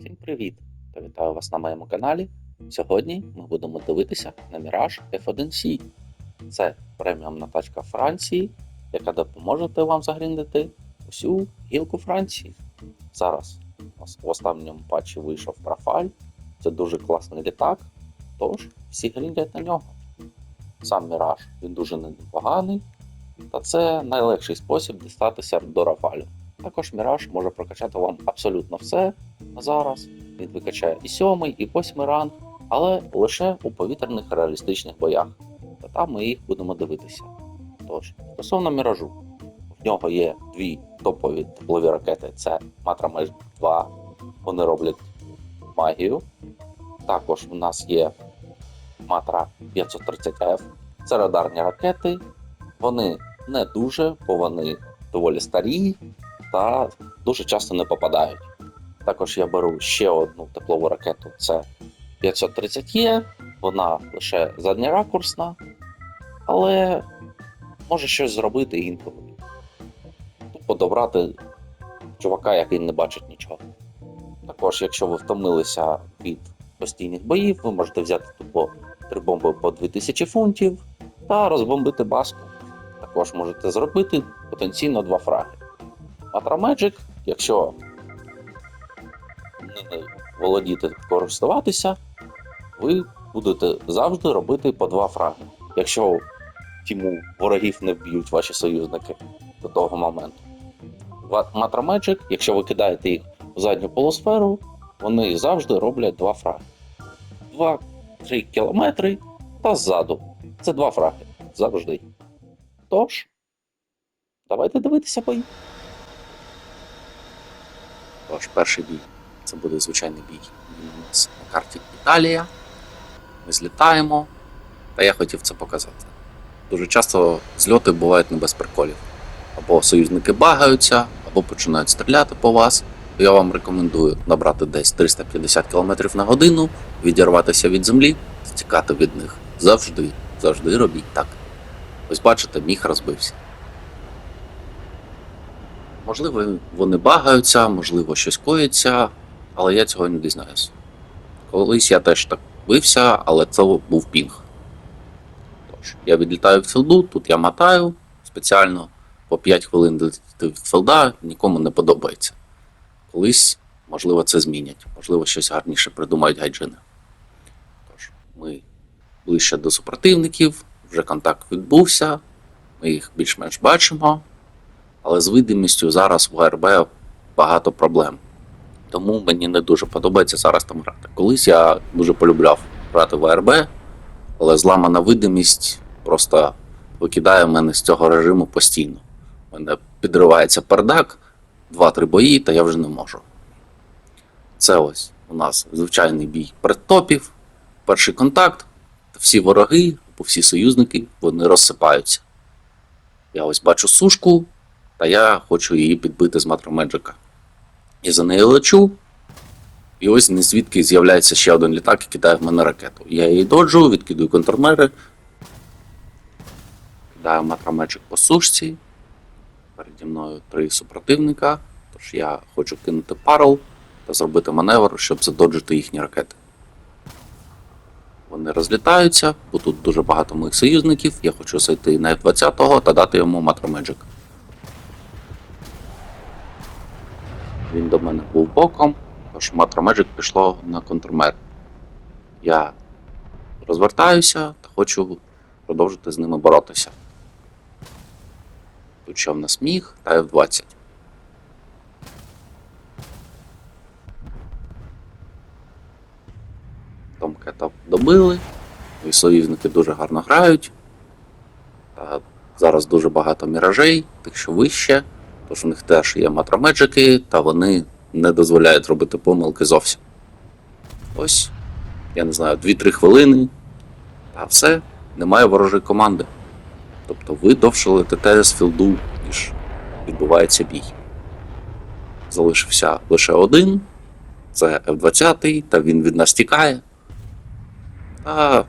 Всім привіт! Та вітаю вас на моєму каналі. Сьогодні ми будемо дивитися на Mirage F1C. Це преміумна тачка Франції, яка допоможе вам загріндити усю гілку Франції. Зараз в останньому патчі вийшов профайль. Це дуже класний літак, тож всі гріндять на нього. Сам Mirage він дуже непоганий, та це найлегший спосіб дістатися до Рафалю. Також Mirage може прокачати вам абсолютно все зараз. Він викачає і сьомий, і восьмий ранг, але лише у повітряних реалістичних боях. Та там ми їх будемо дивитися. Тож, стосовно міражу, в нього є дві топові теплові ракети: це Matra Mesh 2. Вони роблять магію. Також в нас є Matra 530F. Це радарні ракети. Вони не дуже, бо вони доволі старі та дуже часто не попадають. Також я беру ще одну теплову ракету. Це 530 е вона лише задньоракурсна, але може щось зробити інколи. Тупо добрати чувака, який не бачить нічого. Також, якщо ви втомилися від постійних боїв, ви можете взяти тупо три бомби по 2000 фунтів та розбомбити баску. Також можете зробити потенційно два фраги. Matra Magic, якщо володіти користуватися, ви будете завжди робити по два фраги. Якщо тіму ворогів не вб'ють ваші союзники до того моменту. Matra Magic, якщо ви кидаєте їх в задню полусферу, вони завжди роблять два фраги. 2-3 кілометри та ззаду. Це два фраги. Завжди. Тож, давайте дивитися бої. Тож, перший бій. Це буде звичайний бій. Він у нас на карті Італія. Ми злітаємо. Та я хотів це показати. Дуже часто зльоти бувають не без приколів. Або союзники багаються, або починають стріляти по вас. Я вам рекомендую набрати десь 350 км на годину, відірватися від землі, стікати від них. Завжди, завжди робіть так. Ось бачите, міг розбився. Можливо, вони багаються, можливо, щось коїться, але я цього не дізнаюся. Колись я теж так бився, але це був пінг. Тож, я відлітаю в філду, тут я мотаю спеціально по 5 хвилин летіти від філда, нікому не подобається. Колись, можливо, це змінять, можливо, щось гарніше придумають гайджини. Тож, ми ближче до супротивників, вже контакт відбувся, ми їх більш-менш бачимо. Але з видимістю зараз в ГРБ багато проблем. Тому мені не дуже подобається зараз там грати. Колись я дуже полюбляв грати в АРБ, але зламана видимість просто викидає мене з цього режиму постійно. У мене підривається пердак, 2-3 бої, та я вже не можу. Це ось у нас звичайний бій предтопів, перший контакт, всі вороги, або всі союзники, вони розсипаються. Я ось бачу сушку, та я хочу її підбити з матромеджика. І за нею лечу. І ось не звідки з'являється ще один літак і кидає в мене ракету. Я її доджу, відкидую контрмери. Кидаю матромеджик по сушці. Переді мною три супротивника. Тож я хочу кинути парол та зробити маневр, щоб задоджити їхні ракети. Вони розлітаються, бо тут дуже багато моїх союзників. Я хочу зайти на F-20 та дати йому матромеджик. Він до мене був боком, тож Magic пішло на контрмер. Я розвертаюся та хочу продовжити з ними боротися. Тут ще в нас міг та F20. Томкета добили. І союзники дуже гарно грають. Та зараз дуже багато міражей, тих, що вище. Тож у них теж є матромеджики, та вони не дозволяють робити помилки зовсім. Ось, я не знаю, 2-3 хвилини. Та все, немає ворожої команди. Тобто ви довше летите з філду, ніж відбувається бій. Залишився лише один. Це F-20, та він від нас тікає. Та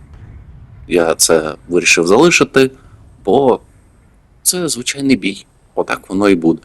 я це вирішив залишити, бо це звичайний бій. Отак воно і буде.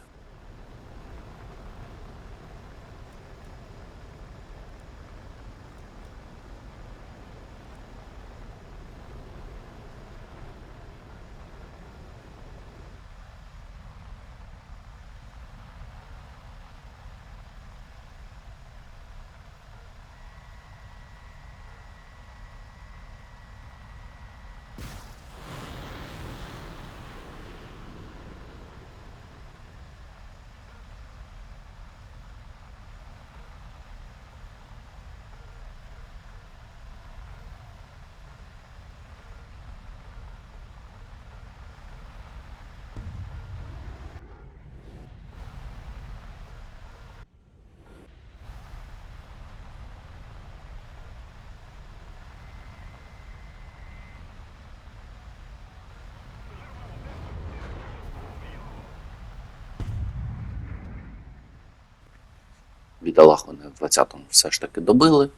Бідолах вони в 20-му все ж таки добили.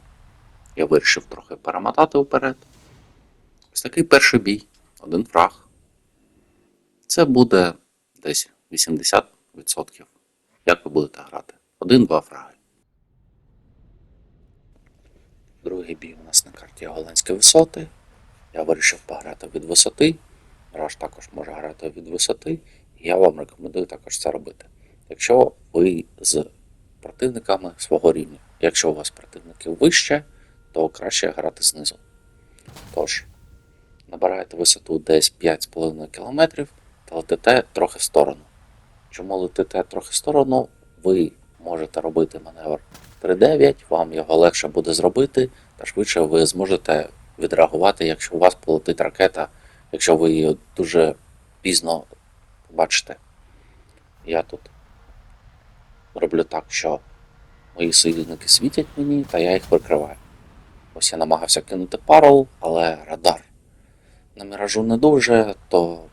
Я вирішив трохи перемотати вперед. Ось такий перший бій, один фраг. Це буде десь 80%. Як ви будете грати? Один-два фраги. Другий бій у нас на карті Голландські висоти. Я вирішив пограти від висоти. Раш також може грати від висоти. І я вам рекомендую також це робити. Якщо ви з противниками свого рівня. Якщо у вас противники вище, то краще грати знизу. Тож, набираєте висоту десь 5,5 км та летите трохи в сторону. Чому летите трохи в сторону, ви можете робити маневр 3.9, вам його легше буде зробити, та швидше ви зможете відреагувати, якщо у вас полетить ракета, якщо ви її дуже пізно побачите. Я тут роблю так, що мої союзники світять мені, та я їх прикриваю. Ось я намагався кинути парол, але радар на міражу не дуже, то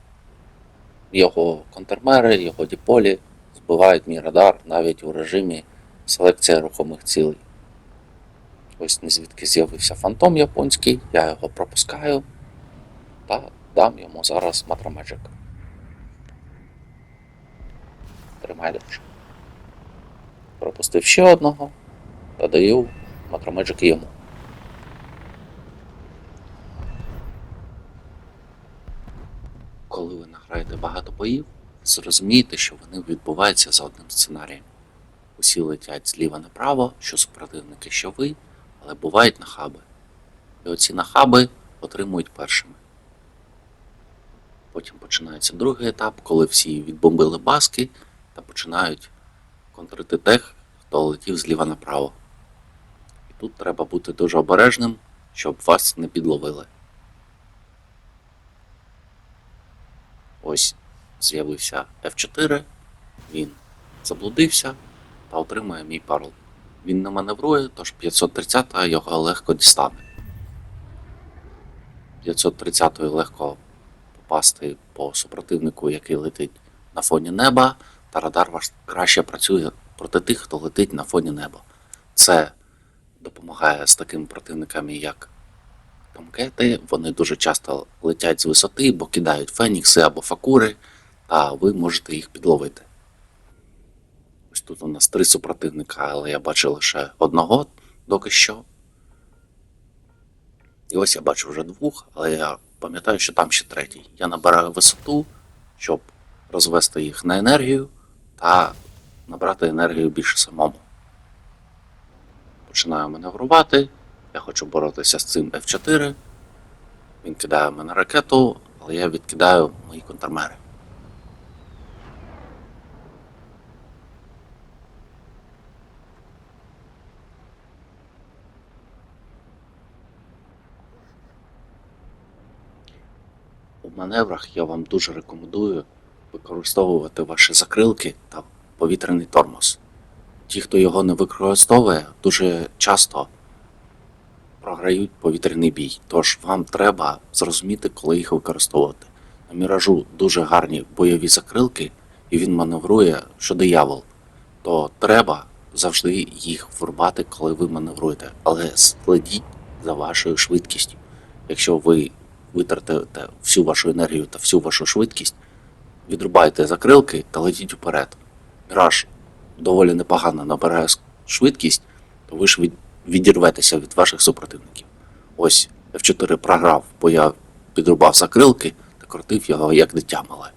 його контрмери, його діполі збивають мій радар навіть у режимі селекції рухомих цілей. Ось незвідки з'явився фантом японський, я його пропускаю та дам йому зараз матромеджик. Тримай дуже. Пропустив ще одного та даю матромеджик йому. Коли ви награєте багато боїв, зрозумієте, що вони відбуваються за одним сценарієм. Усі летять зліва направо, що супротивники, що ви, але бувають нахаби. І оці нахаби отримують першими. Потім починається другий етап, коли всі відбомбили баски та починають контрити тих, хто летів зліва направо. І тут треба бути дуже обережним, щоб вас не підловили. Ось з'явився F4, він заблудився та отримує мій парол. Він не маневрує, тож 530 його легко дістане. 530 легко попасти по супротивнику, який летить на фоні неба, та радар ваш краще працює проти тих, хто летить на фоні неба. Це допомагає з такими противниками, як Томкети, вони дуже часто летять з висоти, бо кидають фенікси або факури, а ви можете їх підловити. Ось тут у нас три супротивника, але я бачу лише одного доки що. І ось я бачу вже двох, але я пам'ятаю, що там ще третій. Я набираю висоту, щоб розвести їх на енергію та набрати енергію більше самому. Починаю маневрувати. Я хочу боротися з цим F4. Він кидає мене ракету, але я відкидаю мої контрмери. У маневрах я вам дуже рекомендую використовувати ваші закрилки та повітряний тормоз. Ті, хто його не використовує, дуже часто програють повітряний бій. Тож вам треба зрозуміти, коли їх використовувати. На міражу дуже гарні бойові закрилки, і він маневрує що диявол. То треба завжди їх врубати, коли ви маневруєте. Але слідіть за вашою швидкістю. Якщо ви витратите всю вашу енергію та всю вашу швидкість, відрубайте закрилки та летіть вперед. Міраж доволі непогано набирає швидкість, то ви ж відірветеся від ваших супротивників. Ось F4 програв, бо я підрубав закрилки та крутив його як дитя мале.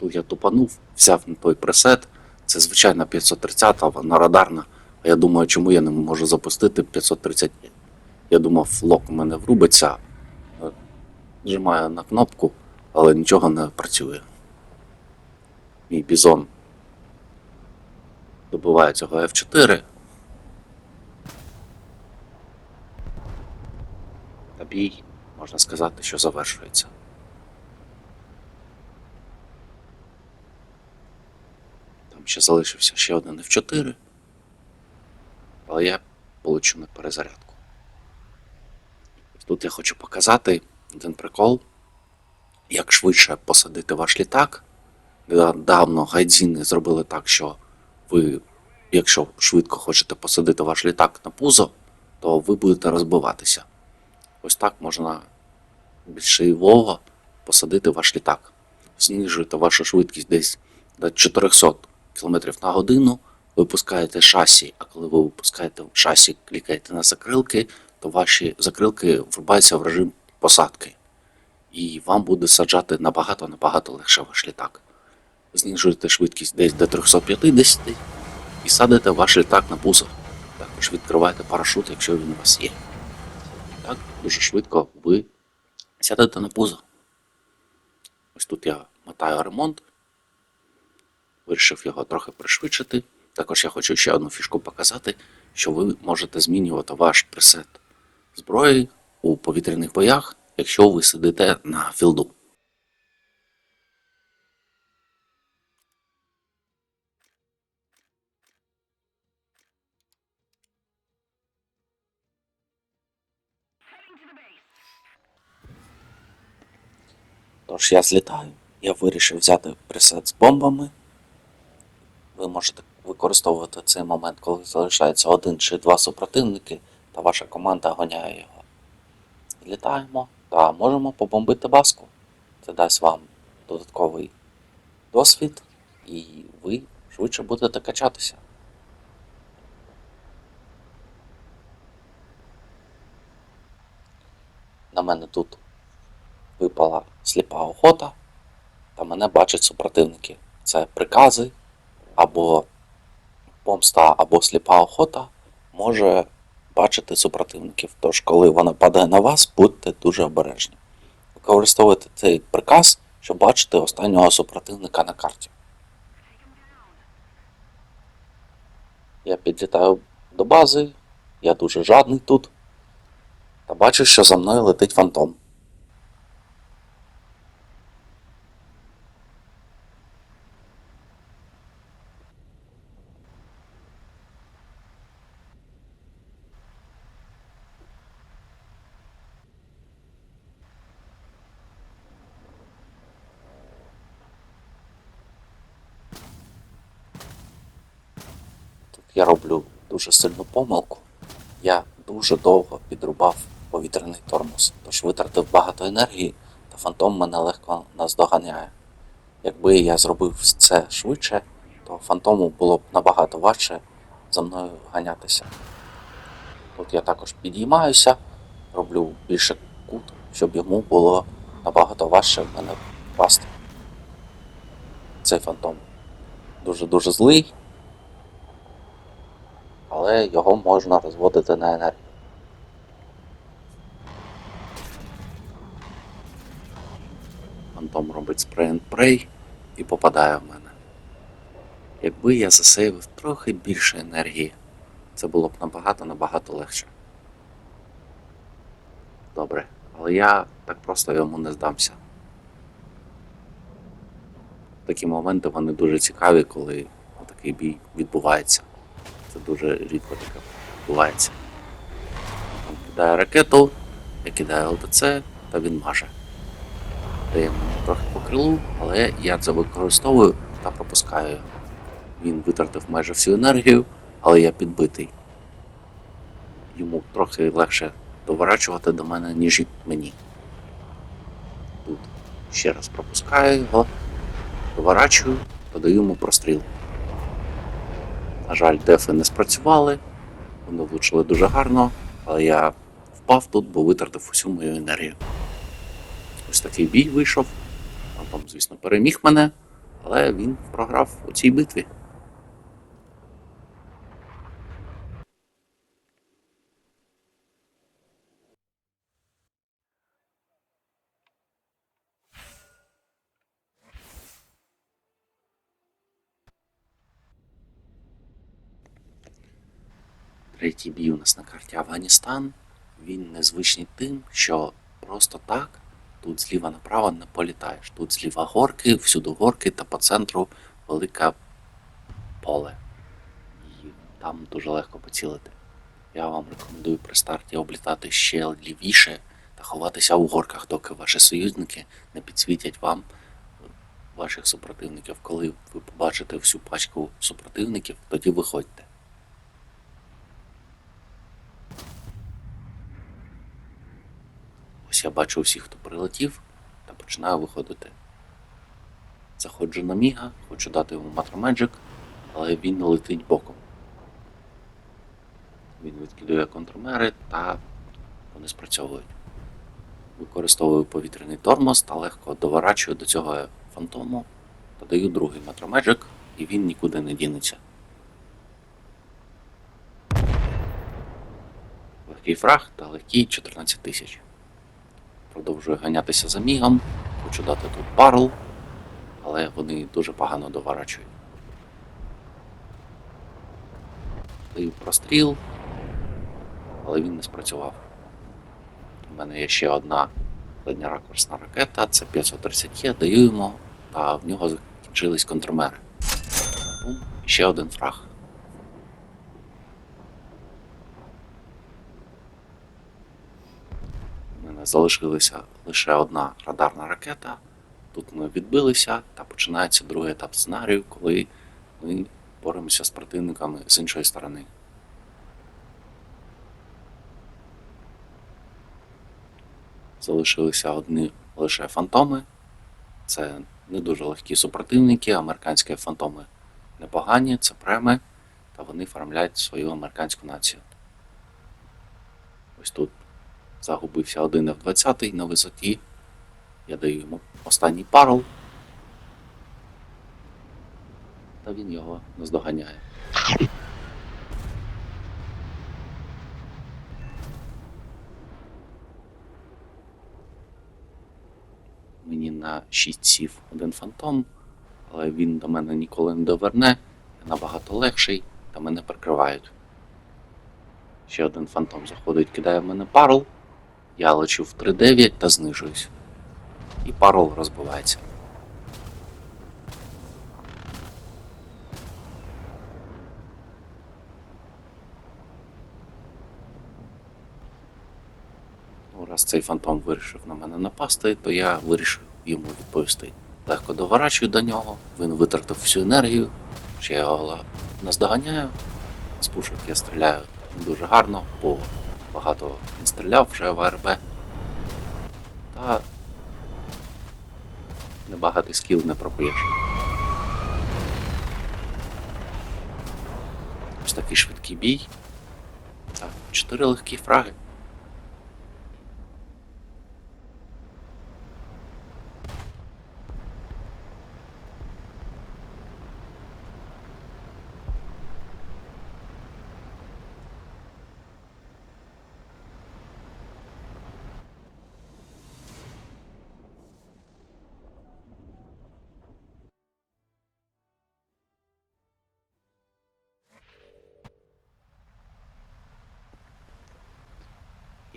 Тут я тупанув, взяв на той пресет. Це звичайна 530, вона радарна. А я думаю, чому я не можу запустити 530. Я думав, лок у мене врубиться. Нажимаю на кнопку, але нічого не працює. Мій бізон добиває цього F4. Та бій, можна сказати, що завершується. Там ще залишився ще один F4. Але я получу на перезарядку. Тут я хочу показати один прикол, як швидше посадити ваш літак. Давно гайдзіни зробили так, що ви якщо швидко хочете посадити ваш літак на пузо, то ви будете розбиватися. Ось так можна більш івово посадити ваш літак. Знижуєте вашу швидкість десь до 400 км на годину, випускаєте шасі, а коли ви випускаєте шасі, клікаєте на закрилки, то ваші закрилки врубаються в режим посадки. І вам буде саджати набагато-набагато легше ваш літак. Знижуєте швидкість десь до 350 і садите ваш літак на пузо. Також відкриваєте парашут, якщо він у вас є. Так дуже швидко ви сядете на пузо. Ось тут я мотаю ремонт. Вирішив його трохи пришвидшити. Також я хочу ще одну фішку показати, що ви можете змінювати ваш пресет зброї у повітряних боях, якщо ви сидите на філду. Тож я злітаю. Я вирішив взяти пресет з бомбами. Ви можете використовувати цей момент, коли залишається один чи два супротивники, та ваша команда гоняє його. Злітаємо та можемо побомбити баску. Це дасть вам додатковий досвід, і ви швидше будете качатися. На мене тут випала сліпа охота, та мене бачать супротивники. Це прикази або помста, або сліпа охота може бачити супротивників. Тож, коли вона падає на вас, будьте дуже обережні. Використовуйте цей приказ, щоб бачити останнього супротивника на карті. Я підлітаю до бази, я дуже жадний тут. Та бачу, що за мною летить фантом. Тут я роблю дуже сильну помилку. Я дуже довго підрубав повітряний тормоз, тож витратив багато енергії, та фантом мене легко наздоганяє. Якби я зробив це швидше, то фантому було б набагато важче за мною ганятися. Тут я також підіймаюся, роблю більше кут, щоб йому було набагато важче в мене пасти. Цей фантом дуже-дуже злий, але його можна розводити на енергію. Фантом робить pray і попадає в мене. Якби я засейвив трохи більше енергії, це було б набагато-набагато легше. Добре, але я так просто йому не здамся. Такі моменти вони дуже цікаві, коли такий бій відбувається. Це дуже рідко таке відбувається. Там кидає ракету, я кидаю ЛТЦ, та він маже. Дає мені трохи по крилу, але я це використовую та пропускаю. Він витратив майже всю енергію, але я підбитий. Йому трохи легше доворачувати до мене, ніж мені. Тут ще раз пропускаю його, доворачую та даю йому простріл. На жаль, дефи не спрацювали, вони влучили дуже гарно, але я впав тут, бо витратив усю мою енергію. Ось такий бій вийшов. Там, звісно, переміг мене, але він програв у цій битві. Третій бій у нас на карті Афганістан. Він незвичний тим, що просто так тут зліва направо не політаєш. Тут зліва горки, всюди горки та по центру велике поле. І там дуже легко поцілити. Я вам рекомендую при старті облітати ще лівіше та ховатися у горках, доки ваші союзники не підсвітять вам ваших супротивників. Коли ви побачите всю пачку супротивників, тоді виходьте. Я бачу всіх, хто прилетів, та починаю виходити. Заходжу на Міга, хочу дати йому Матромеджик, але він летить боком. Він відкидує контрмери та вони спрацьовують. Використовую повітряний тормоз та легко доворачую до цього фантому та даю другий Матромеджик, і він нікуди не дінеться. Легкий фраг та легкий 14 тисяч. Продовжую ганятися за мігом, хочу дати тут барл, але вони дуже погано доворачують. Даю простріл, але він не спрацював. У мене є ще одна дальньоракурсна ракета, це 530 є, даю йому, та в нього закінчились контрмери. Ще один фраг. У мене залишилася лише одна радарна ракета. Тут ми відбилися та починається другий етап сценарію, коли ми боремося з противниками з іншої сторони. Залишилися одні лише фантоми. Це не дуже легкі супротивники, американські фантоми непогані, це преми, та вони формляють свою американську націю. Ось тут загубився один F-20 на висоті. Я даю йому останній парол. Та він його наздоганяє. Мені на 6 сів один фантом, але він до мене ніколи не доверне, я набагато легший, та мене прикривають. Ще один фантом заходить, кидає в мене парол. Я лечу в 3.9 та знижуюсь. І парол розбивається. Ну, раз цей фантом вирішив на мене напасти, то я вирішив йому відповісти. Легко доворачую до нього, він витратив всю енергію, ще я його наздоганяю. З пушок я стріляю дуже гарно, бо багато він стріляв вже в АРБ. Та небагатий скіл не проп'єш. Ось такий швидкий бій. Так, чотири легкі фраги.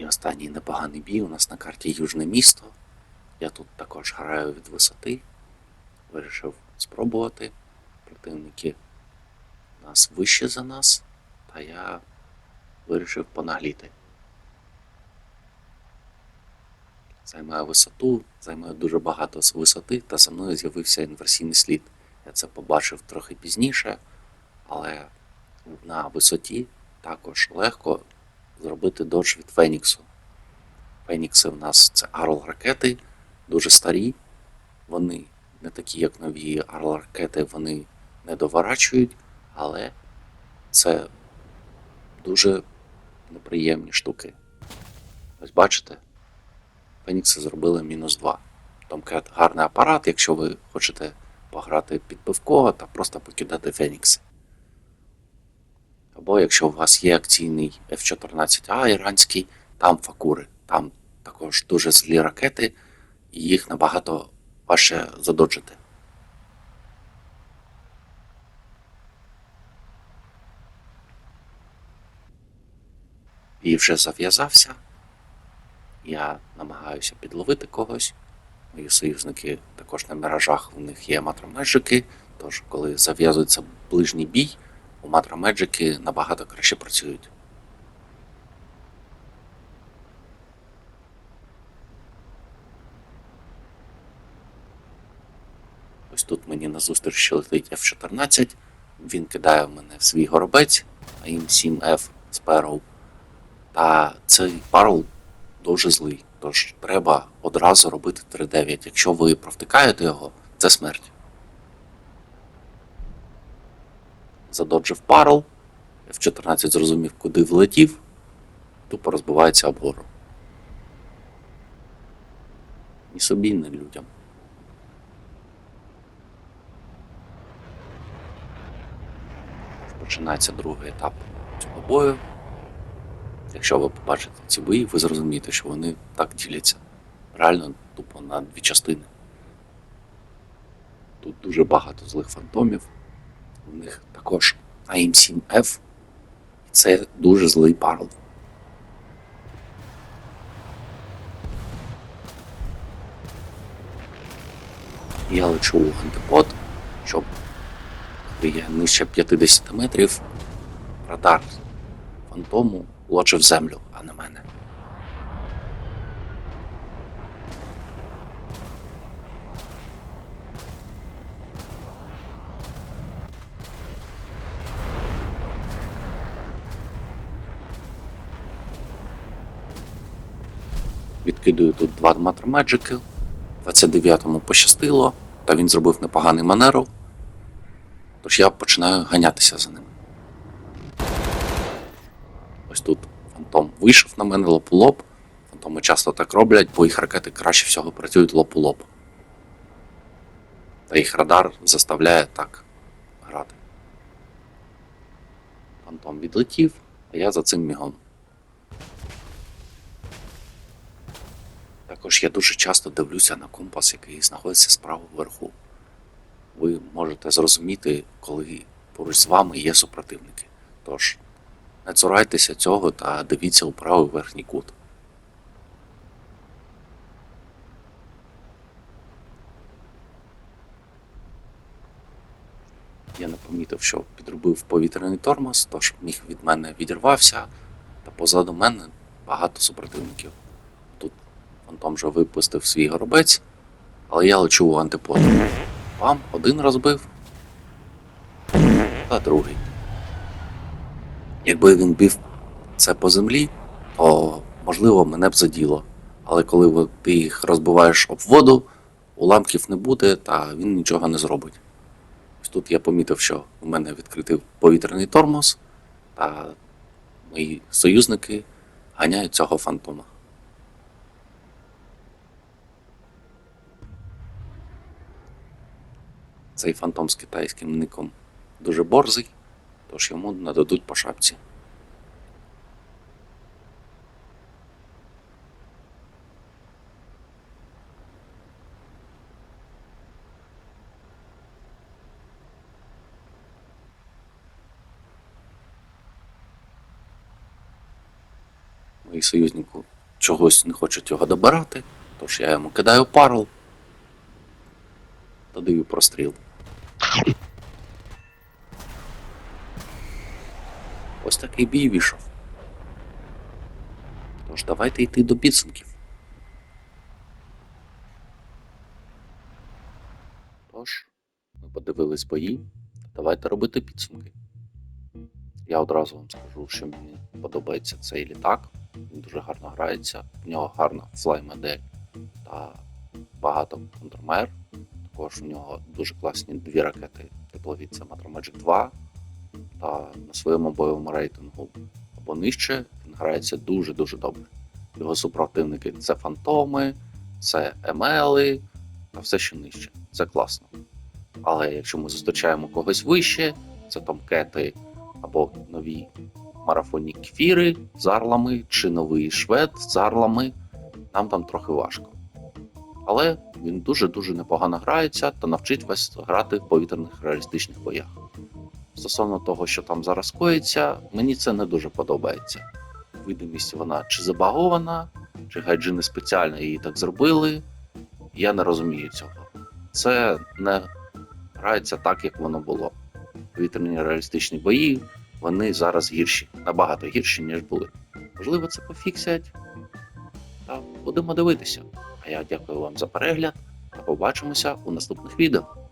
І останній непоганий бій у нас на карті Южне місто. Я тут також граю від висоти. Вирішив спробувати. Противники нас вище за нас, та я вирішив понагліти. Займаю висоту, займаю дуже багато висоти, та за мною з'явився інверсійний слід. Я це побачив трохи пізніше, але на висоті також легко зробити додж від Феніксу. Фенікси в нас це Арл ракети, дуже старі. Вони не такі, як нові Арл ракети, вони не доворачують, але це дуже неприємні штуки. Ось бачите, Фенікси зробили мінус 2. Tomcat гарний апарат, якщо ви хочете пограти під пивко та просто покидати Фенікси. Або якщо у вас є акційний F-14A іранський, там факури, там також дуже злі ракети, і їх набагато важче задоджити. І вже зав'язався. Я намагаюся підловити когось. Мої союзники також на міражах, у них є матромеджики, тож коли зав'язується ближній бій, у матромеджики набагато краще працюють. Ось тут мені назустріч летить F-14. Він кидає в мене в свій горобець AIM-7F Sparrow. Та цей парл дуже злий. Тож треба одразу робити 3-9. Якщо ви провтикаєте його, це смерть. Задоджив парл. F-14 зрозумів, куди влетів, тупо розбивається об гору. Ні собі, ні людям. Починається другий етап цього бою. Якщо ви побачите ці бої, ви зрозумієте, що вони так діляться. Реально тупо на дві частини. Тут дуже багато злих фантомів. У них також AIM-7F. І це дуже злий парл. Я лечу в антипод, щоб є нижче 50 метрів, радар фантому лочив землю, а не мене. Відкидую тут два матромеджики. 29-му пощастило, та він зробив непоганий манеру. Тож я починаю ганятися за ним. Ось тут фантом вийшов на мене лоб у лоб. Фантоми часто так роблять, бо їх ракети краще всього працюють лоб у лоб. Та їх радар заставляє так грати. Фантом відлетів, а я за цим мігом. Також я дуже часто дивлюся на компас, який знаходиться справа вверху. Ви можете зрозуміти, коли поруч з вами є супротивники. Тож не цурайтеся цього та дивіться у правий верхній кут. Я не помітив, що підробив повітряний тормоз, тож міг від мене відірвався, та позаду мене багато супротивників. Фантом вже випустив свій горобець, але я лечу у антипод. Вам один розбив, та другий. Якби він бив це по землі, то можливо мене б заділо. Але коли ти їх розбиваєш об воду, уламків не буде, та він нічого не зробить. Ось тут я помітив, що у мене відкритий повітряний тормоз, та мої союзники ганяють цього фантома. Цей фантом з китайським ником дуже борзий, тож йому нададуть по шапці. Мої союзники чогось не хочуть його добирати, тож я йому кидаю пару та даю простріл. Ось такий бій вийшов. Тож давайте йти до підсумків. Тож, ми подивились бої. Давайте робити підсумки. Я одразу вам скажу, що мені подобається цей літак. Він дуже гарно грається, в нього гарна флай-модель та багато контрмер. Також в нього дуже класні дві ракети теплові, це Matromagic 2. Та на своєму бойовому рейтингу або нижче він грається дуже-дуже добре. Його супротивники це фантоми, це емели та все, що нижче. Це класно. Але якщо ми зустрічаємо когось вище, це томкети або нові марафонні кфіри з арлами, чи новий швед з арлами, нам там трохи важко. Але він дуже-дуже непогано грається та навчить вас грати в повітряних реалістичних боях. Стосовно того, що там зараз коїться, мені це не дуже подобається. Видимість вона чи забагована, чи гайджини спеціально її так зробили. Я не розумію цього. Це не грається так, як воно було. Повітряні реалістичні бої, вони зараз гірші, набагато гірші, ніж були. Можливо, це пофіксять. Та будемо дивитися. А я дякую вам за перегляд побачимося у наступних відео.